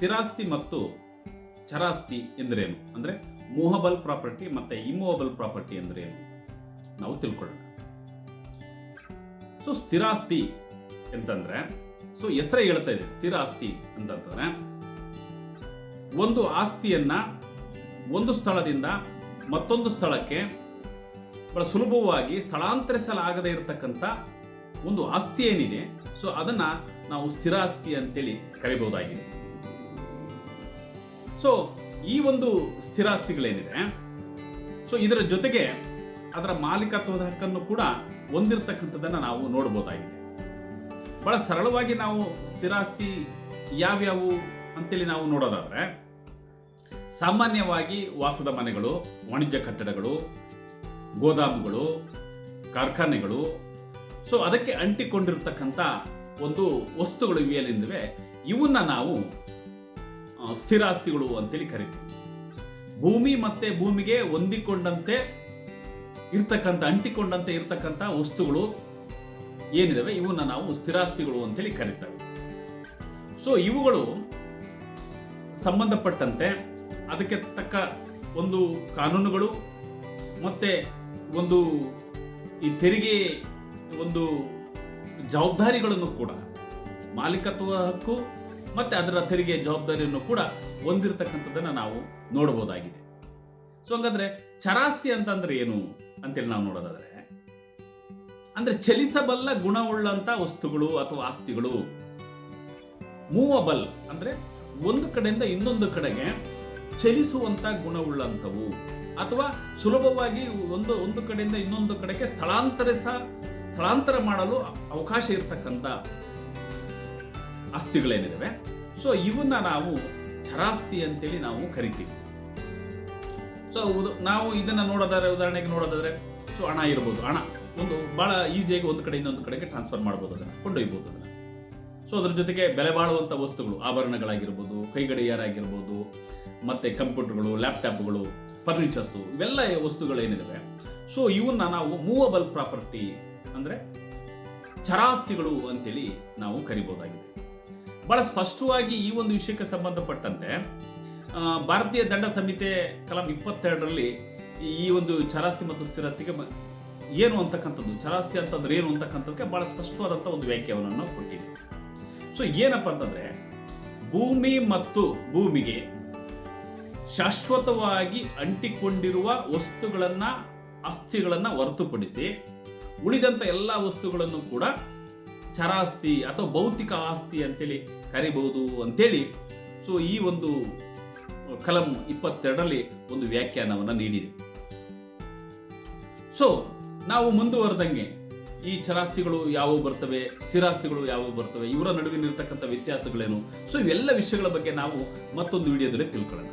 ಸ್ಥಿರಾಸ್ತಿ ಮತ್ತು ಚರಾಸ್ತಿ ಎಂದರೇನು? ಅಂದರೆ ಮೂವಬಲ್ ಪ್ರಾಪರ್ಟಿ ಮತ್ತೆ ಇಮೂವಬಲ್ ಪ್ರಾಪರ್ಟಿ ಎಂದರೇನು? ನಾವು ತಿಳ್ಕೊಳ್ಳೋಣ. ಸೊ ಸ್ಥಿರಾಸ್ತಿ ಅಂತಂದ್ರೆ ಸೊ ಹೆಸರೇ ಹೇಳ್ತಾ ಇದೆ ಸ್ಥಿರ ಆಸ್ತಿ ಅಂತಂದ್ರೆ ಒಂದು ಆಸ್ತಿಯನ್ನ ಒಂದು ಸ್ಥಳದಿಂದ ಮತ್ತೊಂದು ಸ್ಥಳಕ್ಕೆ ಬಹಳ ಸುಲಭವಾಗಿ ಸ್ಥಳಾಂತರಿಸಲಾಗದೇ ಇರತಕ್ಕಂಥ ಒಂದು ಆಸ್ತಿ ಏನಿದೆ ಸೊ ಅದನ್ನ ನಾವು ಸ್ಥಿರಾಸ್ತಿ ಅಂತೇಳಿ ಕರಿಬಹುದಾಗಿದೆ. ಸೊ ಈ ಒಂದು ಸ್ಥಿರಾಸ್ತಿಗಳೇನಿದೆ ಸೊ ಇದರ ಜೊತೆಗೆ ಅದರ ಮಾಲೀಕತ್ವದ ಹಕ್ಕನ್ನು ಕೂಡ ಹೊಂದಿರತಕ್ಕಂಥದ್ದನ್ನು ನಾವು ನೋಡ್ಬೋದಾಗಿದೆ. ಬಹಳ ಸರಳವಾಗಿ ನಾವು ಸ್ಥಿರಾಸ್ತಿ ಯಾವ್ಯಾವು ಅಂತೇಳಿ ನಾವು ನೋಡೋದಾದರೆ, ಸಾಮಾನ್ಯವಾಗಿ ವಾಸದ ಮನೆಗಳು, ವಾಣಿಜ್ಯ ಕಟ್ಟಡಗಳು, ಗೋದಾಮುಗಳು, ಕಾರ್ಖಾನೆಗಳು ಸೊ ಅದಕ್ಕೆ ಅಂಟಿಕೊಂಡಿರ್ತಕ್ಕಂಥ ಒಂದು ವಸ್ತುಗಳು ಇವೆಯಲ್ಲಿಂದವೆ, ಇವನ್ನ ನಾವು ಸ್ಥಿರಾಸ್ತಿಗಳು ಅಂತೇಳಿ ಕರಿತೀವಿ. ಭೂಮಿ ಮತ್ತೆ ಭೂಮಿಗೆ ಹೊಂದಿಕೊಂಡಂತೆ ಇರ್ತಕ್ಕಂಥ, ಅಂಟಿಕೊಂಡಂತೆ ಇರ್ತಕ್ಕಂಥ ವಸ್ತುಗಳು ಏನಿದಾವೆ? ಇವನ್ನ ನಾವು ಸ್ಥಿರಾಸ್ತಿಗಳು ಅಂತೇಳಿ ಕರಿತೇವೆ. ಸೊ ಇವುಗಳು ಸಂಬಂಧಪಟ್ಟಂತೆ ಅದಕ್ಕೆ ತಕ್ಕ ಒಂದು ಕಾನೂನುಗಳು ಮತ್ತೆ ಒಂದು ಈ ತೆರಿಗೆ ಒಂದು ಜವಾಬ್ದಾರಿಗಳನ್ನು ಕೂಡ ಮಾಲೀಕತ್ವ ಹಕ್ಕು ಮತ್ತೆ ಅದರ ತೆರಿಗೆ ಜವಾಬ್ದಾರಿಯನ್ನು ಕೂಡ ಹೊಂದಿರತಕ್ಕಂಥದ್ದನ್ನ ನಾವು ನೋಡಬಹುದಾಗಿದೆ. ಸೊ ಹಂಗಂದ್ರೆ ಚರಾಸ್ತಿ ಅಂತಂದ್ರೆ ಏನು ಅಂತೇಳಿ ನಾವು ನೋಡೋದಾದ್ರೆ, ಅಂದ್ರೆ ಚಲಿಸಬಲ್ಲ ಗುಣವುಳ್ಳಂತ ವಸ್ತುಗಳು ಅಥವಾ ಆಸ್ತಿಗಳು, ಮೂವಬಲ್ ಅಂದ್ರೆ ಒಂದು ಕಡೆಯಿಂದ ಇನ್ನೊಂದು ಕಡೆಗೆ ಚಲಿಸುವಂತ ಗುಣವುಳ್ಳಂಥವು ಅಥವಾ ಸುಲಭವಾಗಿ ಒಂದು ಒಂದು ಕಡೆಯಿಂದ ಇನ್ನೊಂದು ಕಡೆಗೆ ಸ್ಥಳಾಂತರಿಸ, ಸ್ಥಳಾಂತರ ಮಾಡಲು ಅವಕಾಶ ಇರತಕ್ಕಂಥ ಆಸ್ತಿಗಳೇನಿದಾವೆ? ಸೊ ಇವನ್ನ ನಾವು ಚರಾಸ್ತಿ ಅಂತೇಳಿ ನಾವು ಕರಿತೀವಿ. ಸೊ ನಾವು ಇದನ್ನ ನೋಡೋದಾದ್ರೆ, ಉದಾಹರಣೆಗೆ ನೋಡೋದಾದ್ರೆ ಸೊ ಹಣ ಇರ್ಬೋದು. ಹಣ, ಒಂದು ಬಹಳ ಈಸಿಯಾಗಿ ಒಂದು ಕಡೆಯಿಂದ ಒಂದು ಕಡೆಗೆ ಟ್ರಾನ್ಸ್ಫರ್ ಮಾಡ್ಬೋದು ಅದನ್ನ, ಕೊಂಡೊಯ್ಬೋದು ಅದನ್ನ. ಸೊ ಅದ್ರ ಜೊತೆಗೆ ಬೆಲೆ ಬಾಳುವಂಥ ವಸ್ತುಗಳು, ಆಭರಣಗಳಾಗಿರ್ಬೋದು, ಕೈಗಡಿಯಾರಾಗಿರ್ಬೋದು, ಮತ್ತೆ ಕಂಪ್ಯೂಟರ್ಗಳು, ಲ್ಯಾಪ್ಟಾಪ್ಗಳು ಫರ್ನಿಚರ್ಸು ಇವೆಲ್ಲ ವಸ್ತುಗಳೇನಿದಾವೆ. ಸೊ ಇವನ್ನ ನಾವು ಮೂವಬಲ್ ಪ್ರಾಪರ್ಟಿ ಅಂದ್ರೆ ಚರಾಸ್ತಿಗಳು ಅಂತೇಳಿ ನಾವು ಕರಿಬಹುದಾಗಿದೆ ಬಹಳ ಸ್ಪಷ್ಟವಾಗಿ ಈ ಒಂದು ವಿಷಯಕ್ಕೆ ಸಂಬಂಧಪಟ್ಟಂತೆ ಭಾರತೀಯ ದಂಡ ಸಂಹಿತೆ ಕಲಂ ಇಪ್ಪತ್ತೆರಡರಲ್ಲಿ ಈ ಒಂದು ಚರಾಸ್ತಿ ಮತ್ತು ಸ್ಥಿರತೆಗೆ ಏನು ಅಂತಕ್ಕಂಥದ್ದು ಚರಾಸ್ತಿ ಅಂತಂದ್ರೆ ಏನು ಅಂತಕ್ಕಂಥದ್ದಕ್ಕೆ ಬಹಳ ಸ್ಪಷ್ಟವಾದಂಥ ಒಂದು ವ್ಯಾಖ್ಯಾನವನ್ನು ಕೊಟ್ಟಿದೆ ಸೊ ಏನಪ್ಪ ಅಂತಂದ್ರೆ, ಭೂಮಿ ಮತ್ತು ಭೂಮಿಗೆ ಶಾಶ್ವತವಾಗಿ ಅಂಟಿಕೊಂಡಿರುವ ವಸ್ತುಗಳನ್ನು ಅಸ್ಥಿಗಳನ್ನ ಹೊರತುಪಡಿಸಿ ಉಳಿದಂತ ಎಲ್ಲ ವಸ್ತುಗಳನ್ನು ಕೂಡ ಚರಾಸ್ತಿ ಅಥವಾ ಭೌತಿಕ ಆಸ್ತಿ ಅಂತೇಳಿ ಕರಿಬಹುದು ಅಂತೇಳಿ. ಸೊ ಈ ಒಂದು ಕಲಂ ಇಪ್ಪತ್ತೆರಡರಲ್ಲಿ ಒಂದು ವ್ಯಾಖ್ಯಾನವನ್ನು ನೀಡಿದೆ. ಸೊ ನಾವು ಮುಂದುವರೆದಂಗೆ ಈ ಚರಾಸ್ತಿಗಳು ಯಾವುವು ಬರ್ತವೆ, ಸ್ಥಿರಾಸ್ತಿಗಳು ಯಾವುವು ಬರ್ತವೆ, ಇವರ ನಡುವಿನ ಇರತಕ್ಕಂಥ ವ್ಯತ್ಯಾಸಗಳೇನು? ಸೊ ಇವೆಲ್ಲ ವಿಷಯಗಳ ಬಗ್ಗೆ ನಾವು ಮತ್ತೊಂದು ವಿಡಿಯೋದಲ್ಲಿ ತಿಳ್ಕೊಳ್ಳೋಣ.